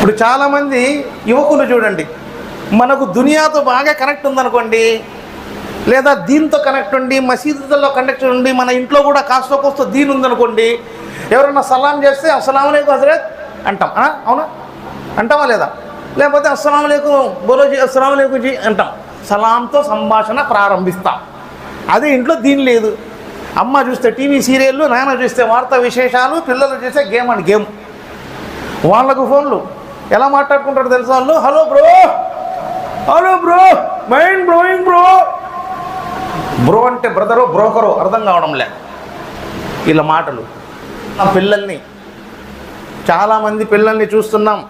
ఇప్పుడు చాలామంది యువకులు చూడండి మనకు దునియాతో బాగా కనెక్ట్ ఉందనుకోండి లేదా దీంతో కనెక్ట్ ఉండి మసీదుల్లో కనెక్ట్ ఉండి మన ఇంట్లో కూడా కాస్త కోస్త దీని ఉందనుకోండి ఎవరన్నా సలాం చేస్తే అస్సలం హజరత్ అంటాం. అవునా? అంటామా లేదా? లేకపోతే అస్సలం బోలోజీ అస్సలం జీ అంటాం. సలాంతో సంభాషణ ప్రారంభిస్తాం. అదే ఇంట్లో దీని లేదు. అమ్మ చూస్తే టీవీ సీరియళ్ళు నాన్న చూస్తే వార్తా విశేషాలు పిల్లలు చూస్తే గేమ్ అండ్ గేమ్. వాళ్ళకు ఫోన్లు. ఎలా మాట్లాడుకుంటారు తెలుసా? వాళ్ళు hello bro. Hello bro. Mind broing bro. Bro అంటే బ్రదరు బ్రోకరు అర్థం కావడం లే వీళ్ళ మాటలు. ఆ పిల్లల్ని చాలామంది పిల్లల్ని చూస్తున్నాం.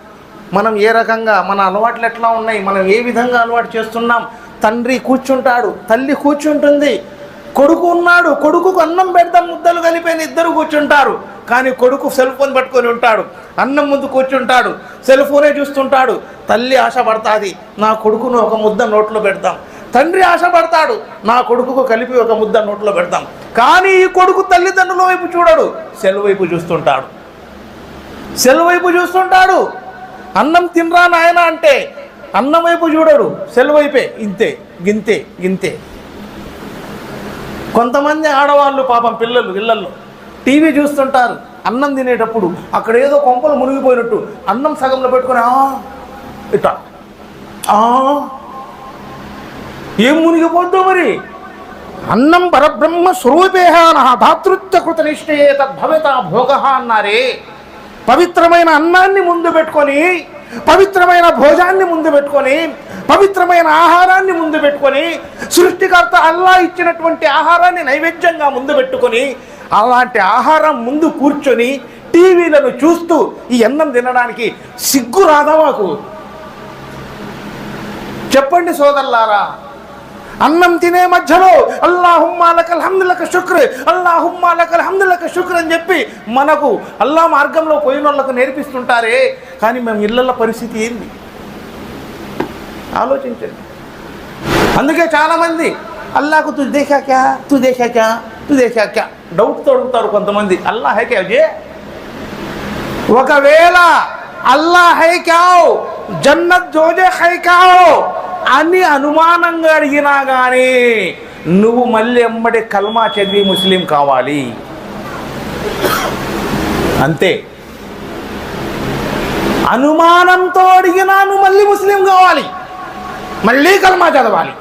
మనం ఏ రకంగా మన అలవాట్లు ఎట్లా ఉన్నాయి మనం ఏ విధంగా అలవాటు చేస్తున్నాం. తండ్రి కూర్చుంటాడు తల్లి కూర్చుంటుంది. కొడుకు ఉన్నాడు కొడుకుకు అన్నం పెడతాం ముద్దలు కలిపిన ఇద్దరు కూర్చుంటారు. కానీ కొడుకు సెల్ ఫోన్ పట్టుకొని ఉంటాడు. అన్నం ముందు కూర్చుంటాడు. సెల్ ఫోనే చూస్తుంటాడు. తల్లి ఆశపడతాది నా కొడుకును ఒక ముద్ద నోట్లో పెడతాం తండ్రి ఆశపడతాడు నా కొడుకుకు కలిపి ఒక ముద్ద నోట్లో పెడతాం కానీ ఈ కొడుకు తల్లిదండ్రుల వైపు చూడడు సెల్ వైపు చూస్తుంటాడు. సెల్ వైపు చూస్తుంటాడు. అన్నం తినరా నాయన అంటే అన్నం వైపు చూడడు సెల్ వైపే ఇంతే గింతే గింతే. కొంతమంది ఆడవాళ్ళు పాపం పిల్లలు ఇళ్ళల్లో టీవీ చూస్తుంటారు. అన్నం తినేటప్పుడు అక్కడ ఏదో కొంపలు మునిగిపోయినట్టు అన్నం సగంలో పెట్టుకొని "ఆ" ఇట్లా "ఆ" ఏం మునిగిపోద్దు మరి? అన్నం పరబ్రహ్మ స్వరూపేహాన ధాతృత్వ నిష్ఠయే తద్భవిత భోగ అన్నారే. పవిత్రమైన అన్నాన్ని ముందు పెట్టుకొని పవిత్రమైన భోజాన్ని ముందు పెట్టుకొని పవిత్రమైన ఆహారాన్ని ముందు పెట్టుకొని సృష్టికర్త అల్లా ఇచ్చినటువంటి ఆహారాన్ని నైవేద్యంగా ముందు పెట్టుకొని అలాంటి ఆహారం ముందు కూర్చొని టీవీలను చూస్తూ ఈ అన్నం తినడానికి సిగ్గు రాదా మాకు? చెప్పండి సోదరులారా అన్నం తినే మధ్యలో అల్లాహుమ్మా లకల్ హమ్దులక శుక్ర్ అల్లాహుమ్మా హమ్దులక శుక్ర్ అని చెప్పి మనకు అల్లా మార్గంలో పోయిన వాళ్ళకు నేర్పిస్తుంటారే కానీ మేము ఇళ్ళ పరిస్థితి ఏంది? ఆలోచించండి. అందుకే చాలామంది అల్లాకు తు దేఖా తు దేఖా క్యా డౌట్తో అడుగుతారు కొంతమంది. అల్లా హై జే ఒకవేళ అల్లా హై క్యావ్ జన్నత్ జోజే హై క్యావ్ అని అనుమానంగా అడిగినా కానీ నువ్వు మళ్ళీ ఎమ్మడి కల్మా చదివి ముస్లిం కావాలి. అంతే. అనుమానంతో అడిగినా నువ్వు మళ్ళీ ముస్లిం కావాలి. మళ్ళీ కల్మా చదవాలి.